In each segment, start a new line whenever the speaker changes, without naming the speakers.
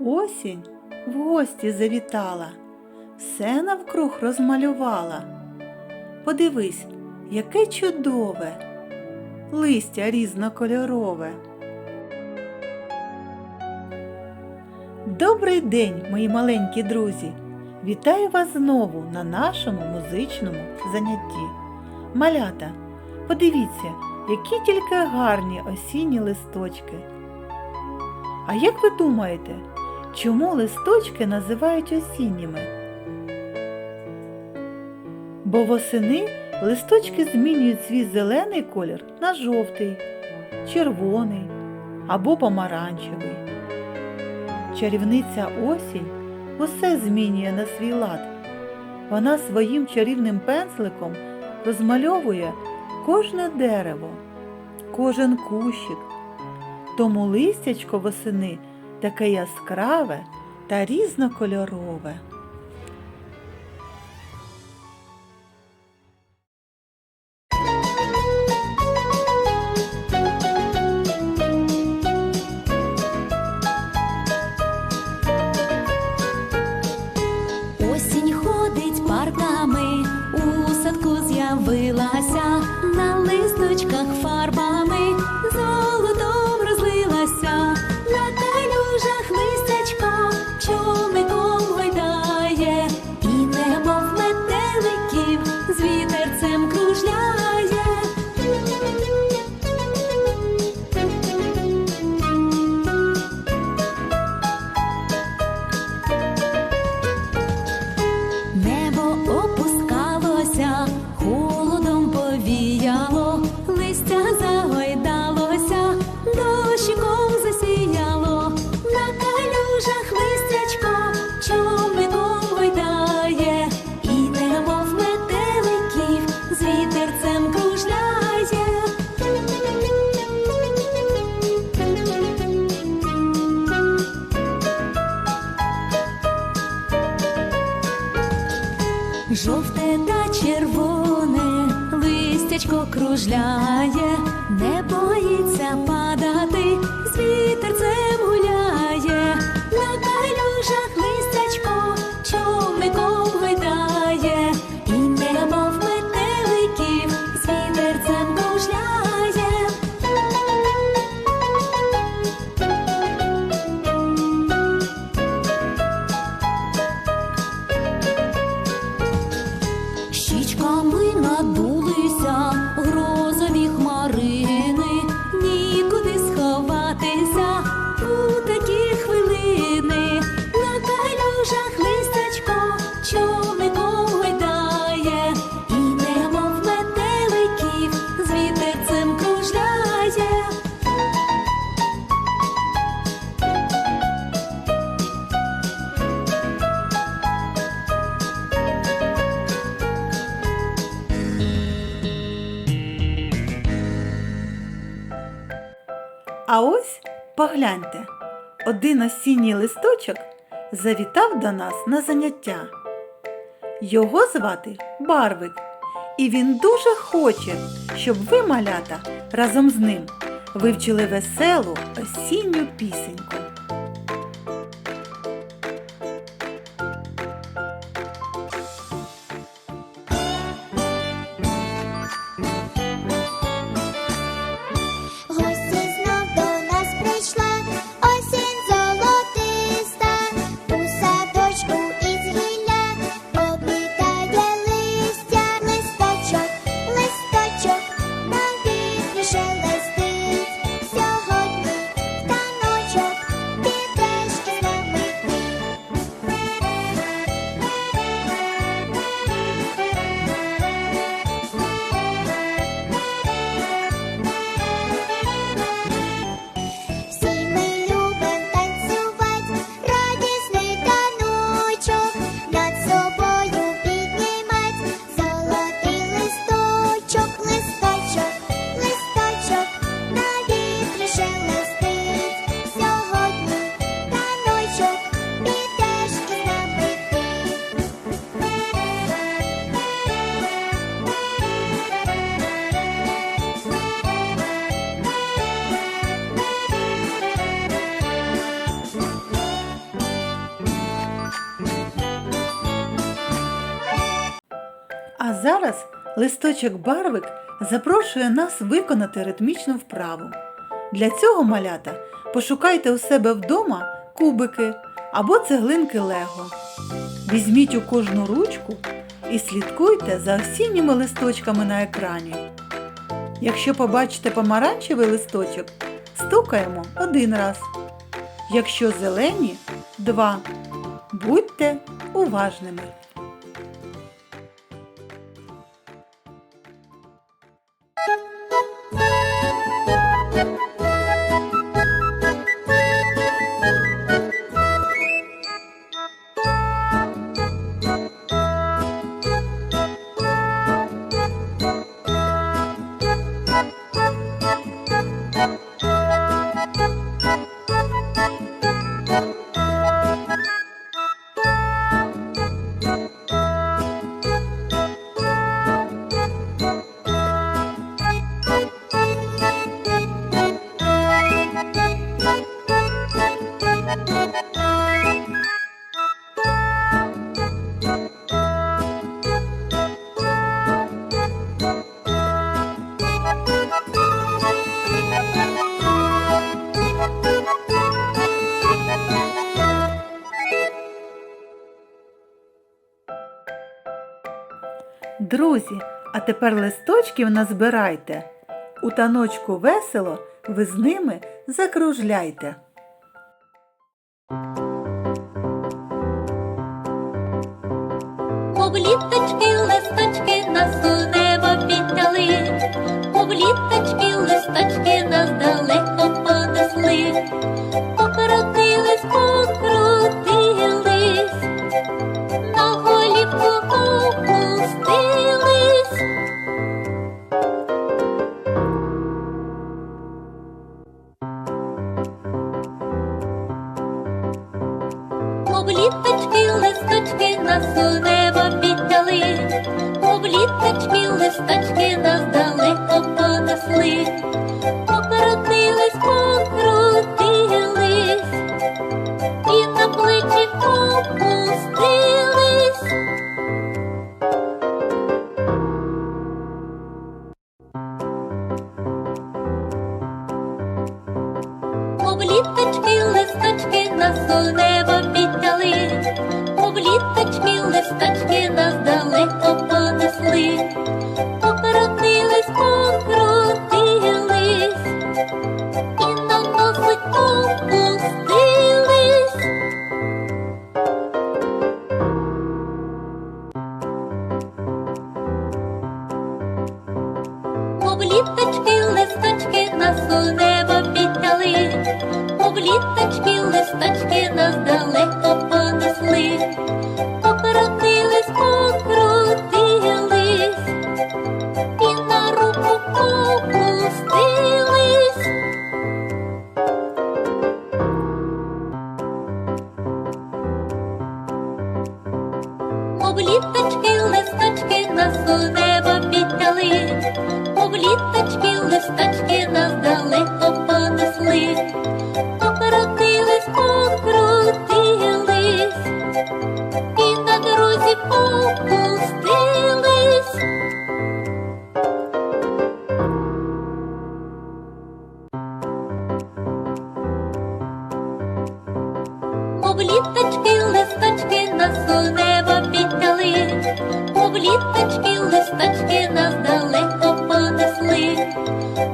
Осінь в гості завітала, все навкруг розмалювала. Подивись, яке чудове, листя різнокольорове. Добрий день, мої маленькі друзі! Вітаю вас знову на нашому музичному занятті. Малята, подивіться, які тільки гарні осінні листочки. А як ви думаєте, чому листочки називають осінніми? Бо восени листочки змінюють свій зелений колір на жовтий, червоний або помаранчевий. Чарівниця осінь усе змінює на свій лад. Вона своїм чарівним пензликом розмальовує кожне дерево, кожен кущик. Тому листячко восени таке яскраве та різнокольорове.
Осінь ходить парками, у з'явилася, на листочках фарбами, листя загойдалося, дощиком засіяло, на калюжах листячко, чомиком гойдає, і немов метеликів з вітерцем кружляє. Жовте та червоне кружляє,
погляньте, один осінній листочок завітав до нас на заняття. Його звати Барвик, і він дуже хоче, щоб ви, малята, разом з ним вивчили веселу осінню пісеньку.
Листочок
барвик запрошує нас виконати ритмічну вправу. Для цього малята пошукайте у себе вдома кубики або цеглинки Лего. Візьміть у кожну ручку і слідкуйте за осінніми листочками на екрані. Якщо побачите помаранчевий листочок, стукаємо один раз. Якщо зелені два. Будьте уважними. Друзі, а тепер листочків назбирайте. У таночку весело ви з ними закружляйте.
Обліточки, листочки нас у небо підняли, Обліточки, листочки нас далеко понесли, Обліточки, листочки нас у небо підняли, Обліточки, листочки Обліточки, листочки нас у небо підняли, Обліточки, листочки нас далеко понесли,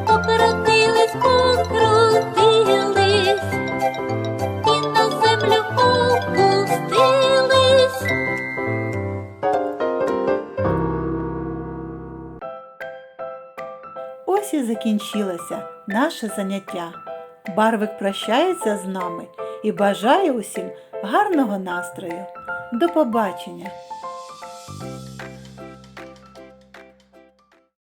Покрутились, покрутились, і на землю опустились.
Ось і закінчилося наше заняття. Барвик прощається з нами і бажаю усім гарного настрою. До побачення!